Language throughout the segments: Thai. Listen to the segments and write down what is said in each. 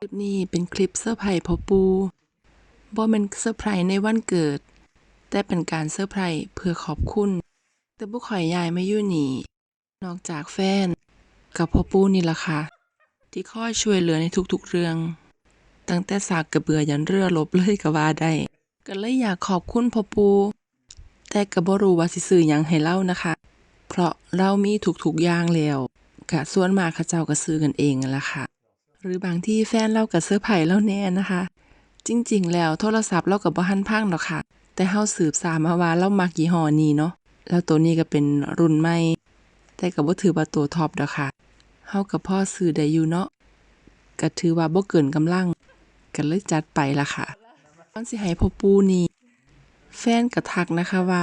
คลิปนี้เป็นคลิปเซอร์ไพรส์พ่อปูบ่แม่นเซอร์ไพรส์ในวันเกิด แต่เป็นการเซอร์ไพรส์เพื่อขอบคุณ แต่บ่ข่อยยายไมาอยู่นี่นอกจากแฟน กับพ่อปูนี่ล่ะค่ะ ที่คอยช่วยเหลือในทุกๆเรื่อง ตั้งแต่สากกระเบือยันเรือรบเลยก็ว่าได้ก็เลยอยากขอบคุณพ่อปู แต่ก็บ่รู้ว่าสิซื้อหยังให้เล่านะคะ เพราะเรามีทุกๆอย่างแล้วก็ส่วนมากเขาเจ้าก็ซื้อกันเองนั่นล่ะค่ะ หรือบางที่แฟนเราก็เซอร์ไพรส์เราแน่นะคะ จริงๆ แล้วโทรศัพท์เราก็บ่ทันพังดอกค่ะ แต่เฮาสืบสาวมาว่าเรามักยี่ห้อนี้เนาะแล้วตัวนี้ก็เป็นรุ่นใหม่ แต่ก็บ่ถือว่าตัวท็อปดอกค่ะเฮากับพ่อซื้อได้อยู่เนาะก็ถือว่าบ่เกินกำลังก็เลยจัดไปล่ะค่ะตอนสิให้พ่อปูนี่แฟนก็ทักนะคะว่า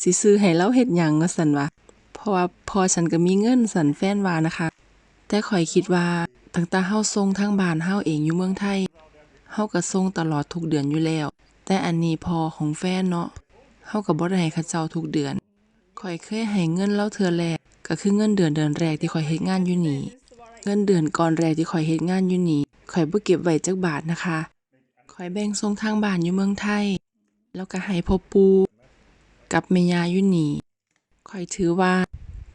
สิซื้อให้เราเฮ็ดหยังว่าซั่นว่าเพราะว่าพอฉันก็มีเงินสั่นแฟนว่านะคะ แต่ข่อยคิดว่าตั้งแต่เฮาส่งทางบ้านเฮาเองอยู่เมืองไทยเฮาก็ส่งตลอดทุกเดือนอยู่แล้ว แต่อันนี้พอของแฟนเนาะเฮาก็บ่ได้ให้เขาเจ้าทุกเดือนข่อยเคยให้เงินเลาเทื่อแรกก็คือเงินเดือนเดือนแรกที่ข่อยเฮ็ดงานอยู่นี่ เงินเดือนก่อนแรกที่ข่อยเฮ็ดงานอยู่นี่ข่อยบ่เก็บไว้จักบาทนะคะข่อยแบ่งส่งทางบ้านอยู่เมืองไทย แล้วก็ให้พ่อปู่กับแม่ย่าอยู่นี่ข่อยถือว่า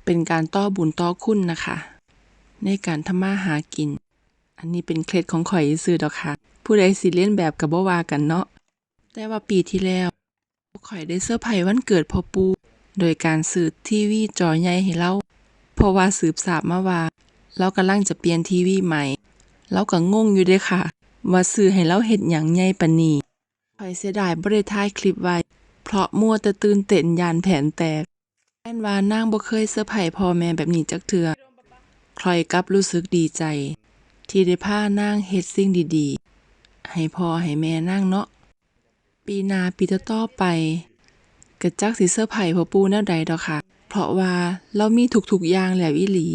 เป็นการต่อบุญต่อคุณนะคะ ในการทำมาหากิน อันนี้เป็นเคล็ดของข่อยซื่อดอกค่ะ ผู้ใดสิเลียนแบบก็บ่วากันเนาะ แต่ว่าปีที่แล้วข่อยได้เซอร์ไพรส์วันเกิดพ่อปู โดยการซื้อทีวีจอใหญ่ให้เราเพราะว่าสืบทราบมาว่าเรากำลังจะเปลี่ยนทีวีใหม่เราก็งงอยู่เด้ค่ะ ว่าซื้อให้เราเฮ็ดหยังใหญ่ปานนี้ข่อยเสียดายบ่ได้ถ่ายคลิปไว้ เพราะมัวแต่ตื่นเต้นยานแผนแตกแม่นว่านางบ่เคยเซอร์ไพรส์พ่อแม่แบบนี้จักเทื่อ คอยกลับรู้สึกดีใจ ที่ได้พานางเฮ็ดสิ่งดีๆ ให้พ่อให้แม่นางเนาะ ปีหน้าปีต่อไปก็จักสิเซอร์ไพรส์พ่อปู่แนวใดดอกค่ะ เพราะว่าเรามีทุกๆอย่างแล้วอีหลี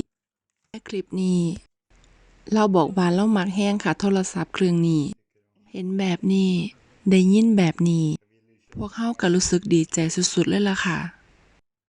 ในคลิปนี้ เราบอกว่าเรามักแฮงค่ะ โทรศัพท์เครื่องนี้ เห็นแบบนี้ ได้ยินแบบนี้ พวกเขาก็รู้สึกดีใจสุดๆเลยล่ะค่ะ